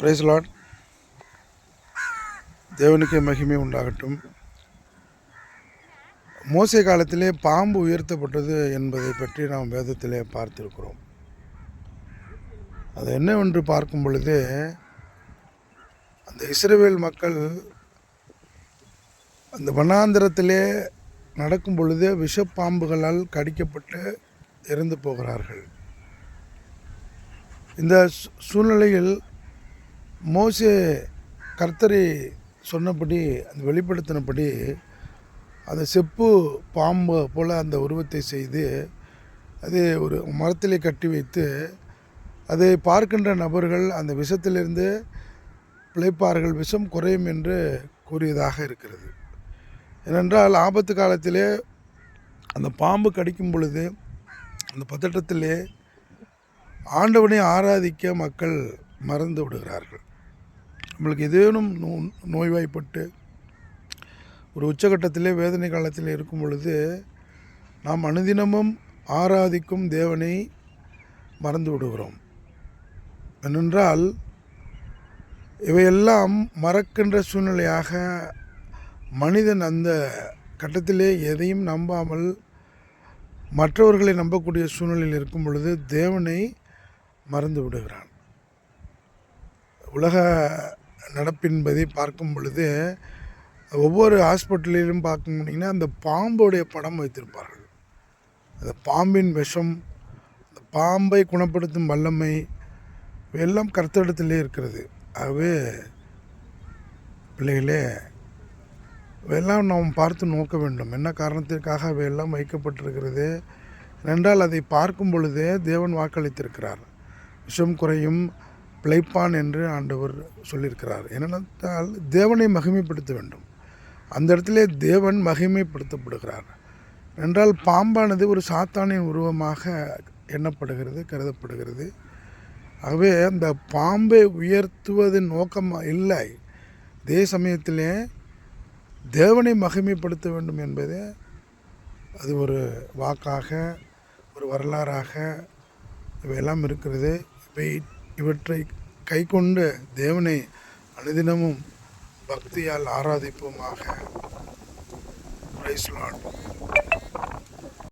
Price Lord தேவனுக்கே மகிமை உண்டாகட்டும். மோசை காலத்திலே பாம்பு உயர்த்தப்பட்டது என்பதை பற்றி நாம் வேதத்திலே பார்த்திருக்கிறோம். அது என்னவென்று பார்க்கும் பொழுது அந்த இஸ்ரேவேல் மக்கள் அந்த வனாந்திரத்திலே நடக்கும் பொழுது விஷப்பாம்புகளால் கடிக்கப்பட்டு இறந்து போகிறார்கள். இந்த சூழ்நிலையில் மோசே கர்த்தரை சொன்னபடி அந்த வெளிப்படுத்தினபடி அந்த செப்பு பாம்பு போல் அந்த உருவத்தை செய்து அது ஒரு மரத்திலே கட்டி வைத்து அதை பார்க்கின்ற நபர்கள் அந்த விஷத்திலிருந்து பிழைப்பார்கள் விஷம் குறையும் என்று கூறியதாக இருக்கிறது. ஏனென்றால் ஆபத்து காலத்திலே அந்த பாம்பு கடிக்கும் பொழுது அந்த பதட்டத்திலே ஆண்டவனை ஆராதிக்க மக்கள் மறந்து விடுகிறார்கள். நம்மளுக்கு ஏதேனும் நோ நோய்வாய்ப்பட்டு ஒரு உச்சகட்டத்திலே வேதனை காலத்தில் இருக்கும் பொழுது நாம் அனுதினமும் ஆராதிக்கும் தேவனை மறந்து விடுகிறோம். ஏனென்றால் இவையெல்லாம் மறக்கின்ற சூழ்நிலையாக மனிதன் அந்த கட்டத்திலே எதையும் நம்பாமல் மற்றவர்களை நம்பக்கூடிய சூழ்நிலையில் இருக்கும் பொழுது தேவனை மறந்து விடுகிறான். உலக நடப்பின்பதை பார்க்கும் பொழுது ஒவ்வொரு ஹாஸ்பிட்டலிலும் பார்க்க முடியுங்கன்னா அந்த பாம்புடைய படம் வைத்திருப்பார்கள். அந்த பாம்பின் விஷம் அந்த பாம்பை குணப்படுத்தும் வல்லமை எல்லாம் கர்த்தரிடத்திலே இருக்கிறது. ஆகவே பிள்ளைகளே இவையெல்லாம் நாம் பார்த்து நோக்க வேண்டும். என்ன காரணத்திற்காக அவையெல்லாம் வைக்கப்பட்டிருக்கிறது? என்றால் அதை பார்க்கும் பொழுதே தேவன் வாக்களித்திருக்கிறார். விஷம் குறையும் பிழைப்பான் என்று ஆண்டவர் சொல்லியிருக்கிறார். என்னென்னால் தேவனை மகிமைப்படுத்த வேண்டும். அந்த இடத்திலே தேவன் மகிமைப்படுத்தப்படுகிறார். என்றால் பாம்பானது ஒரு சாத்தானின் உருவமாக எண்ணப்படுகிறது கருதப்படுகிறது. ஆகவே அந்த பாம்பை உயர்த்துவதன் நோக்கம் இல்லை. அதே சமயத்திலே தேவனை மகிமைப்படுத்த வேண்டும் என்பதே அது ஒரு வாக்காக ஒரு வரலாறாக இவையெல்லாம் இருக்கிறது. இவை இவற்றை கை கொண்டு தேவனை அனுதினமும் பக்தியால் ஆராதிப்போமாக. பிரைஸ்